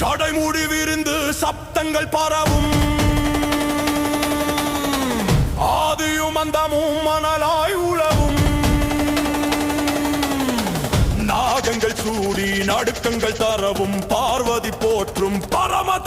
ஷடை மூடி விரிந்து சப்தங்கள் பரவும். ஆதியும் அந்தமும் மணலாய் உழவும். நாகங்கள் சூடி நடுக்கங்கள் தரவும். பார்வதி போற்றும் பரம